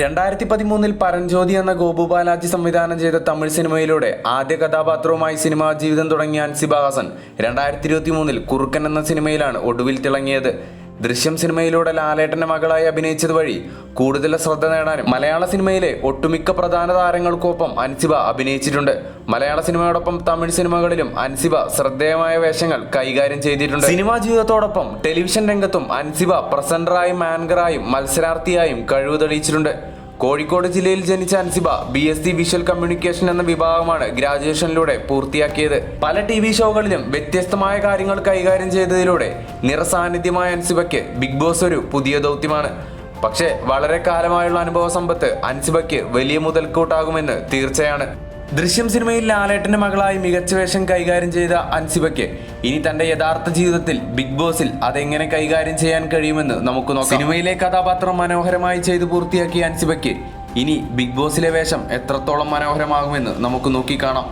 രണ്ടായിരത്തി പതിമൂന്നിൽ പരഞ്ജ്യോതി എന്ന ഗോപു ബാലാജി സംവിധാനം ചെയ്ത തമിഴ് സിനിമയിലൂടെ ആദ്യ കഥാപാത്രവുമായി സിനിമാ ജീവിതം തുടങ്ങിയ അൻസിബ ഹസൻ രണ്ടായിരത്തി ഇരുപത്തി മൂന്നിൽ കുറുക്കൻ എന്ന സിനിമയിലാണ് ഒടുവിൽ തിളങ്ങിയത്. ദൃശ്യം സിനിമയിലൂടെ ലാലേട്ടന്റെ മകളായി അഭിനയിച്ചത് വഴി കൂടുതൽ ശ്രദ്ധ നേടാനും മലയാള സിനിമയിലെ ഒട്ടുമിക്ക പ്രധാന താരങ്ങൾക്കൊപ്പം അൻസിബ അഭിനയിച്ചിട്ടുണ്ട്. മലയാള സിനിമയോടൊപ്പം തമിഴ് സിനിമകളിലും അൻസിബ ശ്രദ്ധേയമായ വേഷങ്ങൾ കൈകാര്യം ചെയ്തിട്ടുണ്ട്. സിനിമാ ജീവിതത്തോടൊപ്പം ടെലിവിഷൻ രംഗത്തും അൻസിബ പ്രസന്ററായും ആങ്കറായും മത്സരാർത്ഥിയായും കഴിവ് തെളിയിച്ചിട്ടുണ്ട്. കോഴിക്കോട് ജില്ലയിൽ ജനിച്ച Ansiba B S C visual communication എന്ന വിഭാഗമാണ് ഗ്രാജുവേഷനിലൂടെ പൂർത്തിയാക്കിയത്. പല ടി വി ഷോകളിലും വ്യത്യസ്തമായ കാര്യങ്ങൾ കൈകാര്യം ചെയ്തതിലൂടെ നിറസാന്നിധ്യമായ അൻസിബയ്ക്ക് ബിഗ് ബോസ് ഒരു പുതിയ ദൗത്യമാണ്. പക്ഷേ വളരെ കാലമായുള്ള അനുഭവ സമ്പത്ത് അൻസിബയ്ക്ക് വലിയ മുതൽക്കൂട്ടാകുമെന്ന് തീർച്ചയാണ്. ദൃശ്യം സിനിമയിൽ ലാലേട്ടന്റെ മകളായി മികച്ച വേഷം കൈകാര്യം ചെയ്ത അൻസിബയ്ക്ക് ഇനി തന്റെ യഥാർത്ഥ ജീവിതത്തിൽ ബിഗ് ബോസിൽ അതെങ്ങനെ കൈകാര്യം ചെയ്യാൻ കഴിയുമെന്ന് നമുക്ക് നോക്കാം. സിനിമയിലെ കഥാപാത്രം മനോഹരമായി ചെയ്തു പൂർത്തിയാക്കിയ അൻസിബയ്ക്ക് ഇനി ബിഗ് ബോസിലെ വേഷം എത്രത്തോളം മനോഹരമാകുമെന്ന് നമുക്ക് നോക്കിക്കാണാം